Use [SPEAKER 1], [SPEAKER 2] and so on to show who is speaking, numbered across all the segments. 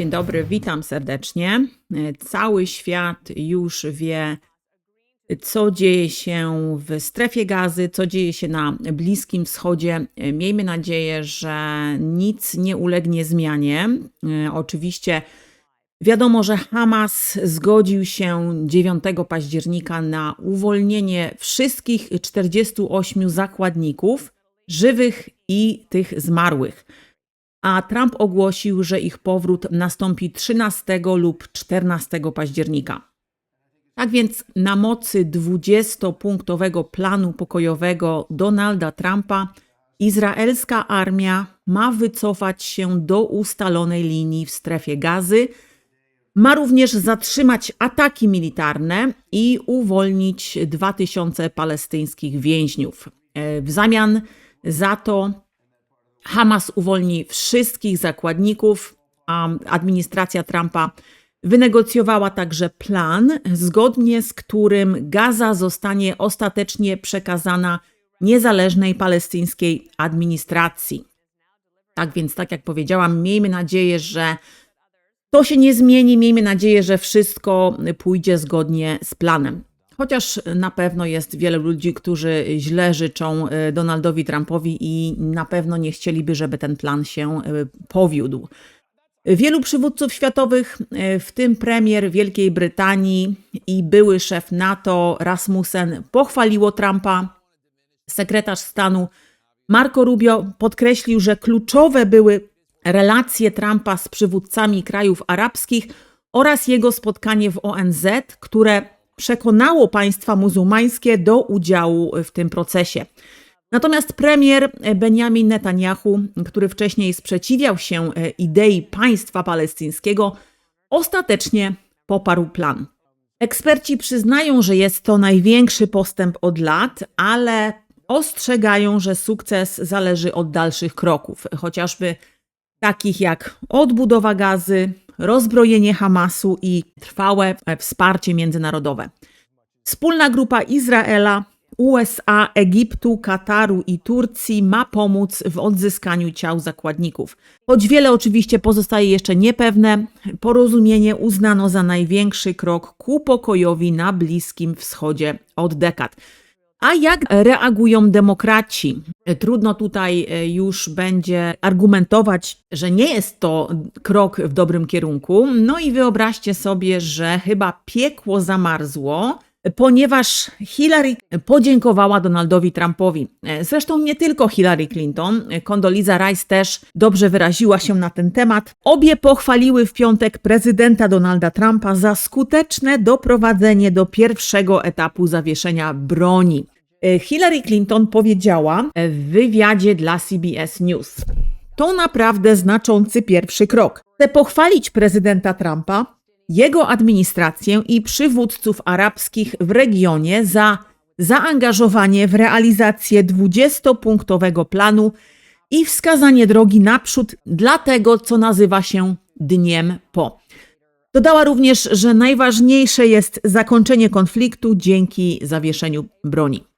[SPEAKER 1] Dzień dobry, witam serdecznie. Cały świat już wie, co dzieje się w strefie gazy, co dzieje się na Bliskim Wschodzie. Miejmy nadzieję, że nic nie ulegnie zmianie. Oczywiście wiadomo, że Hamas zgodził się 9 października na uwolnienie wszystkich 48 zakładników, żywych i tych zmarłych a Trump ogłosił, że ich powrót nastąpi 13 lub 14 października. Tak więc na mocy 20-punktowego planu pokojowego Donalda Trumpa izraelska armia ma wycofać się do ustalonej linii w strefie gazy, ma również zatrzymać ataki militarne i uwolnić 2000 palestyńskich więźniów. E, W zamian za to Hamas uwolni wszystkich zakładników, a administracja Trumpa wynegocjowała także plan, zgodnie z którym Gaza zostanie ostatecznie przekazana niezależnej palestyńskiej administracji. Tak więc, tak jak powiedziałam, miejmy nadzieję, że to się nie zmieni. Miejmy nadzieję, że wszystko pójdzie zgodnie z planem. Chociaż na pewno jest wiele ludzi, którzy źle życzą e, Donaldowi Trumpowi i na pewno nie chcieliby, żeby ten plan się e, powiódł. Wielu przywódców światowych, e, w tym premier Wielkiej Brytanii i były szef NATO Rasmussen, pochwaliło Trumpa. Sekretarz stanu Marco Rubio podkreślił, że kluczowe były relacje Trumpa z przywódcami krajów arabskich oraz jego spotkanie w ONZ, które przekonało państwa muzułmańskie do udziału w tym procesie. Natomiast premier Benjamin Netanyahu, który wcześniej sprzeciwiał się e, idei państwa palestyńskiego, ostatecznie poparł plan. Eksperci przyznają, że jest to największy postęp od lat, ale ostrzegają, że sukces zależy od dalszych kroków, chociażby takich jak odbudowa gazy, rozbrojenie Hamasu i trwałe e, wsparcie międzynarodowe. Wspólna grupa Izraela, USA, Egiptu, Kataru i Turcji ma pomóc w odzyskaniu ciał zakładników. Choć wiele oczywiście pozostaje jeszcze niepewne, porozumienie uznano za największy krok ku pokojowi na Bliskim Wschodzie od dekad. A jak reagują demokraci? Trudno tutaj e, już będzie argumentować, że nie jest to krok w dobrym kierunku. No i wyobraźcie sobie, że chyba piekło zamarzło, ponieważ Hillary podziękowała Donaldowi Trumpowi. E, Zresztą nie tylko Hillary Clinton, Condoleezza Rice też dobrze wyraziła się na ten temat. Obie pochwaliły w piątek prezydenta Donalda Trumpa za skuteczne doprowadzenie do pierwszego etapu zawieszenia broni. E, Hillary Clinton powiedziała w wywiadzie dla CBS News. To naprawdę znaczący pierwszy krok. Chcę pochwalić prezydenta Trumpa, jego administrację i przywódców arabskich w regionie za zaangażowanie w realizację 20-punktowego planu i wskazanie drogi naprzód dla tego, co nazywa się Dniem Po. Dodała również, że najważniejsze jest zakończenie konfliktu dzięki zawieszeniu broni.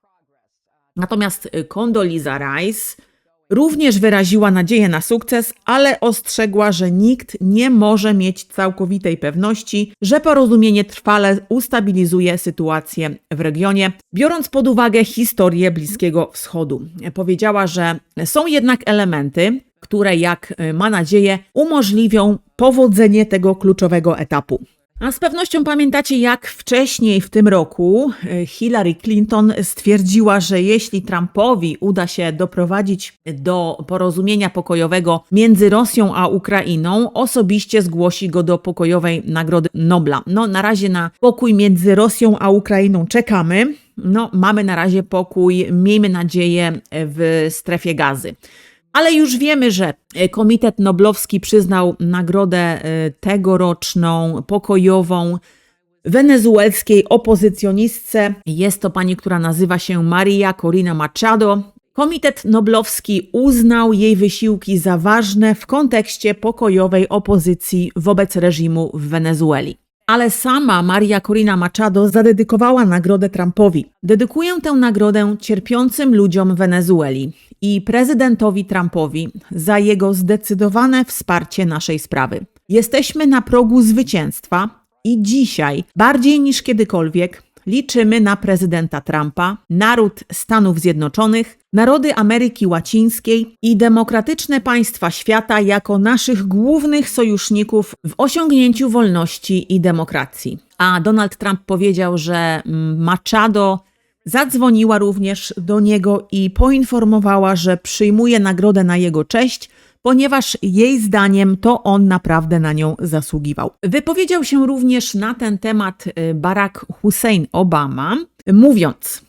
[SPEAKER 1] Natomiast Condoleezza Rice również wyraziła nadzieję na sukces, ale ostrzegła, że nikt nie może mieć całkowitej pewności, że porozumienie trwale ustabilizuje sytuację w regionie, biorąc pod uwagę historię Bliskiego Wschodu. Powiedziała, że są jednak elementy, które, jak ma nadzieję, umożliwią powodzenie tego kluczowego etapu. A z pewnością pamiętacie, jak wcześniej w tym roku e, Hillary Clinton stwierdziła, że jeśli Trumpowi uda się doprowadzić do porozumienia pokojowego między Rosją a Ukrainą, osobiście zgłosi go do pokojowej Nagrody Nobla. No, na razie na pokój między Rosją a Ukrainą czekamy. No, mamy na razie pokój, miejmy nadzieję, w strefie gazy. Ale już wiemy, że Komitet Noblowski przyznał nagrodę e, tegoroczną, pokojową, wenezuelskiej opozycjonistce. Jest to pani, która nazywa się Maria Corina Machado. Komitet Noblowski uznał jej wysiłki za ważne w kontekście pokojowej opozycji wobec reżimu w Wenezueli. Ale sama Maria Corina Machado zadedykowała nagrodę Trumpowi. Dedykuję tę nagrodę cierpiącym ludziom Wenezueli i prezydentowi Trumpowi za jego zdecydowane wsparcie naszej sprawy. Jesteśmy na progu zwycięstwa i dzisiaj, bardziej niż kiedykolwiek, liczymy na prezydenta Trumpa, naród Stanów Zjednoczonych, narody Ameryki Łacińskiej i demokratyczne państwa świata jako naszych głównych sojuszników w osiągnięciu wolności i demokracji. A Donald Trump powiedział, że mm, Machado zadzwoniła również do niego i poinformowała, że przyjmuje nagrodę na jego cześć, ponieważ jej zdaniem to on naprawdę na nią zasługiwał. Wypowiedział się również na ten temat y, Barack Hussein Obama, mówiąc: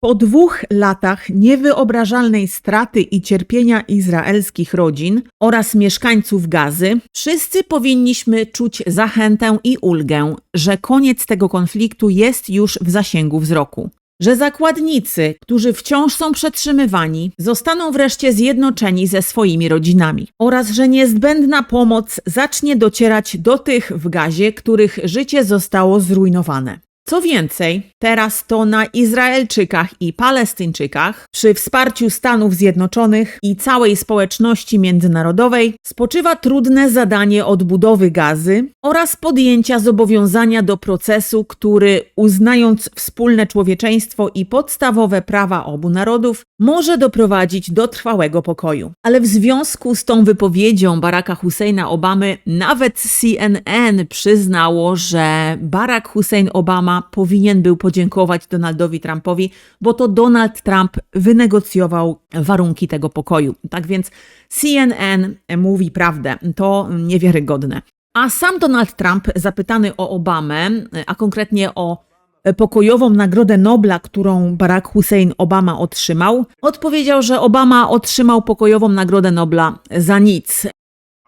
[SPEAKER 1] Po dwóch latach niewyobrażalnej straty i cierpienia izraelskich rodzin oraz mieszkańców Gazy, wszyscy powinniśmy czuć zachętę i ulgę, że koniec tego konfliktu jest już w zasięgu wzroku że zakładnicy, którzy wciąż są przetrzymywani, zostaną wreszcie zjednoczeni ze swoimi rodzinami oraz że niezbędna pomoc zacznie docierać do tych w gazie, których życie zostało zrujnowane. Co więcej, teraz to na Izraelczykach i Palestyńczykach, przy wsparciu Stanów Zjednoczonych i całej społeczności międzynarodowej, spoczywa trudne zadanie odbudowy gazy oraz podjęcia zobowiązania do procesu, który, uznając wspólne człowieczeństwo i podstawowe prawa obu narodów, może doprowadzić do trwałego pokoju. Ale w związku z tą wypowiedzią Baracka Husseina Obamy, nawet CNN przyznało, że Barack Hussein Obama powinien był podziękować Donaldowi Trumpowi, bo to Donald Trump wynegocjował warunki tego pokoju. Tak więc CNN mówi prawdę, to niewiarygodne. A sam Donald Trump, zapytany o Obamę, a konkretnie o pokojową Nagrodę Nobla, którą Barack Hussein Obama otrzymał, odpowiedział, że Obama otrzymał pokojową Nagrodę Nobla za nic.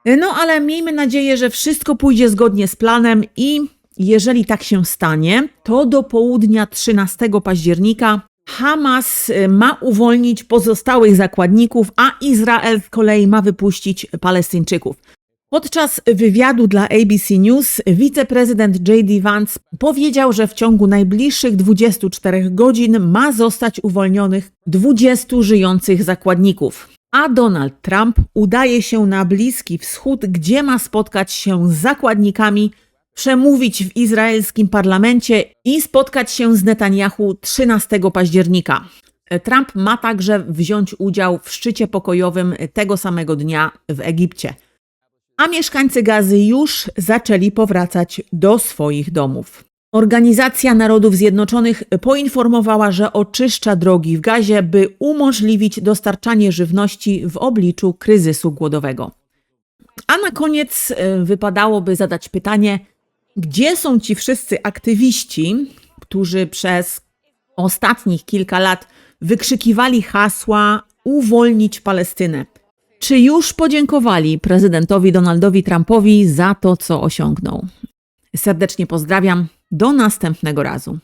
[SPEAKER 1] No ale miejmy nadzieję, że wszystko pójdzie zgodnie z planem i jeżeli tak się stanie, to do południa 13 października Hamas y, ma uwolnić pozostałych zakładników, a Izrael z kolei ma wypuścić Palestyńczyków. Podczas wywiadu dla ABC News wiceprezydent J.D. Vance powiedział, że w ciągu najbliższych 24 godzin ma zostać uwolnionych 20 żyjących zakładników. A Donald Trump udaje się na Bliski Wschód, gdzie ma spotkać się z zakładnikami, przemówić w izraelskim parlamencie i spotkać się z Netanyahu 13 października. Trump ma także wziąć udział w szczycie pokojowym tego samego dnia w Egipcie a mieszkańcy Gazy już zaczęli powracać do swoich domów. Organizacja Narodów Zjednoczonych poinformowała, że oczyszcza drogi w gazie, by umożliwić dostarczanie żywności w obliczu kryzysu głodowego. A na koniec e, wypadałoby zadać pytanie, gdzie są ci wszyscy aktywiści, którzy przez ostatnich kilka lat wykrzykiwali hasła uwolnić Palestynę? Czy już podziękowali prezydentowi Donaldowi Trumpowi za to, co osiągnął? Serdecznie pozdrawiam. Do następnego razu.